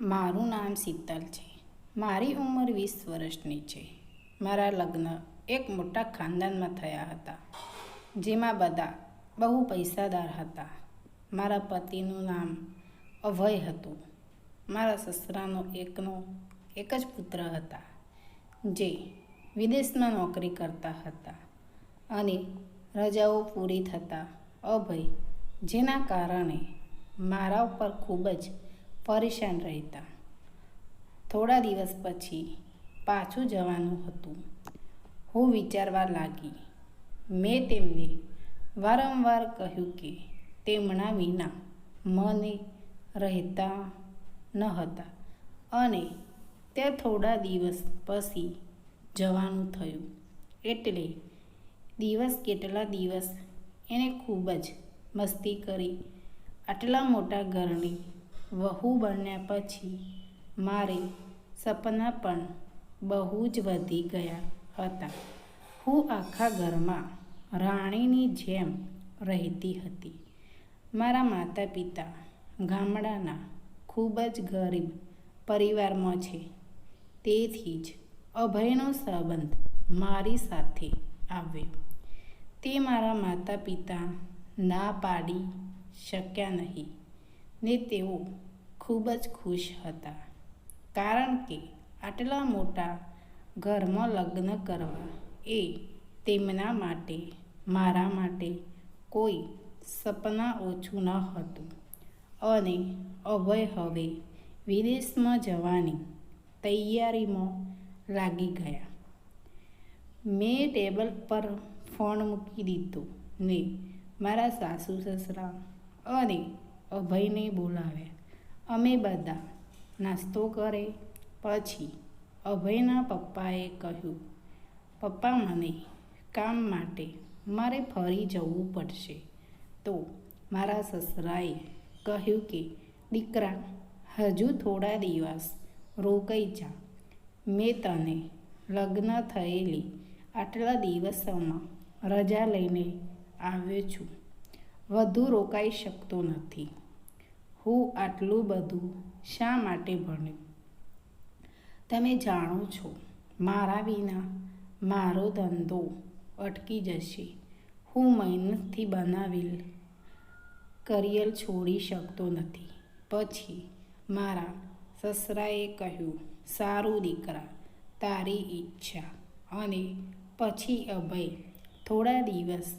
મારું નામ શીતલ છે. મારી ઉંમર વીસ વર્ષની છે. મારા લગ્ન એક મોટા ખાનદાનમાં થયા હતા, જેમાં બધા બહુ પૈસાદાર હતા. મારા પતિનું નામ અભય હતું. મારા સસરાનો એકનો એક જ પુત્ર હતા, જે વિદેશમાં નોકરી કરતા હતા અને રજાઓ પૂરી થતાં અભય, જેના કારણે મારા ઉપર ખૂબ જ પરેશાન રહેતા. થોડા દિવસ પછી પાછું જવાનું હતું. હું વિચારવા લાગી. મેં તેમને વારંવાર કહ્યું કે તેમના વિના મને રહેતા ન હતા અને તે થોડા દિવસ પછી જવાનું થયું. એટલે દિવસ કેટલા દિવસ? એને ખૂબ જ મસ્તી કરી. આટલા મોટા ઘરની વહુ બન્યા પછી મારે સપના પણ બહુ જ વધી ગયા હતા. હું આખા ઘરમાં રાણીની જેમ રહેતી હતી. મારા માતા પિતા ગામડાના ખૂબ જ ગરીબ પરિવારમાં છે. તેથી જ અભયનો સંબંધ મારી સાથે આવ્યો. તે મારા માતા પિતા ના પાડી શક્યા નહીં. ને તેઓ ખૂબ જ ખુશ હતા. કારણ કે આટલા મોટા ઘરમાં લગ્ન કરવા એ તેમના માટે, મારા માટે કોઈ સપના ઓછું ન હતું. અને અભય હવે વિદેશમાં જવાની તૈયારીમાં લાગી ગયા. મેં ટેબલ પર ફોન મૂકી દીધો ને મારા સાસુ, સસરા અને અભયને બોલાવ્યા અમે બધા નાસ્તો કરે પછી અભયના પપ્પાએ કહ્યું, પપ્પા, મને કામ માટે મારે ફરી જવું પડશે. તો મારા સસરાએ કહ્યું કે, દીકરા, હજુ થોડા દિવસ રોકાઈ જા. મેં તને લગ્ન થયેલી આટલા દિવસોમાં રજા લઈને આવ્યો છું. વધુ રોકાઈ શકતો નથી. હું આટલું બધું શા માટે ભણ્યું તમે જાણો છો, મારા વિના મારો ધંધો અટકી જશે. હું મહેનતથી બનાવેલ કરિયર છોડી શકતો નથી. પછી મારા સસરાએ કહ્યું, સારું દીકરા, તારી ઈચ્છા. અને પછી અભય થોડા દિવસ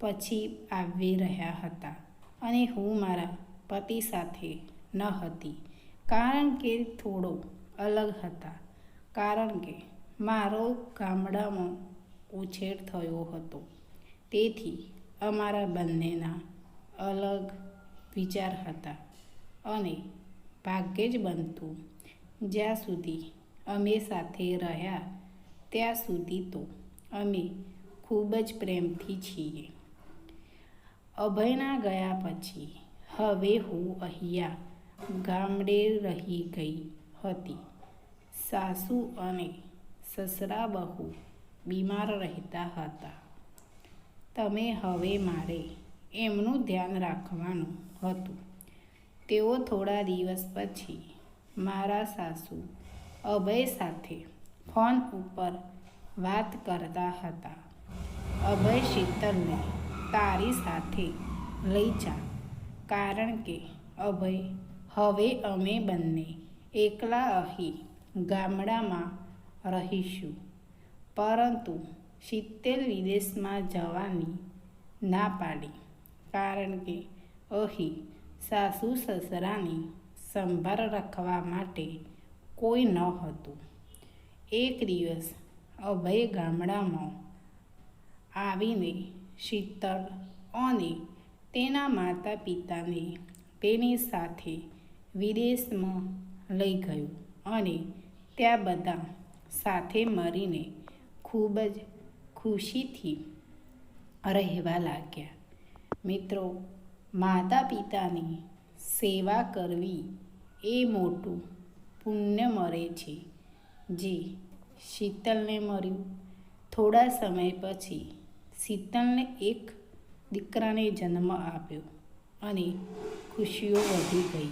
પછી આવી રહ્યા હતા. અને હું મારા પતિ સાથે ન હતી, કારણ કે થોડો અલગ હતા. કારણ કે મારો ગામડામાં ઉછેર થયો હતો. તેથી અમારા બંનેના અલગ વિચાર હતા અને ભાગ્યે જ બનતું. જ્યાં સુધી અમે સાથે રહ્યા, ત્યાં સુધી તો અમે ખૂબ જ પ્રેમથી છીએ. અભયના ગયા પછી, હવે હું અહીંયા ગામડે રહી ગઈ હતી. સાસુ અને સસરા બહુ બીમાર રહેતા હતા. તમે હવે મારે એમનું ધ્યાન રાખવાનું હતું. તેઓ થોડા દિવસ પછી મારા સાસુ અભય સાથે ફોન ઉપર વાત કરતા હતા. અભય શીતલને તારી સાથે લઈ જા. કારણ કે, અભય, હવે અમે બંને એકલા અહીં ગામડામાં રહીશું. પરંતુ શીતલ વિદેશમાં જવાની ના પાડી. કારણ કે, અહીં સાસુ સસરાની સંભાળ રાખવા માટે કોઈ ન હતું. એક દિવસ અભય ગામડામાં આવીને શીતળ અને તેના માતા પિતાને તેની સાથે વિદેશમાં લઈ ગયું અને ત્યાં બધા સાથે મળીને ખૂબ જ ખુશીથી રહેવા લાગ્યા. મિત્રો માતા પિતાની સેવા કરવી એ મોટું પુણ્ય મળે છે. જે શીતલને મળ્યું. થોડા સમય પછી શીતલને એક દીકરાને જન્મ આપ્યો અને ખુશીઓ વધી ગઈ.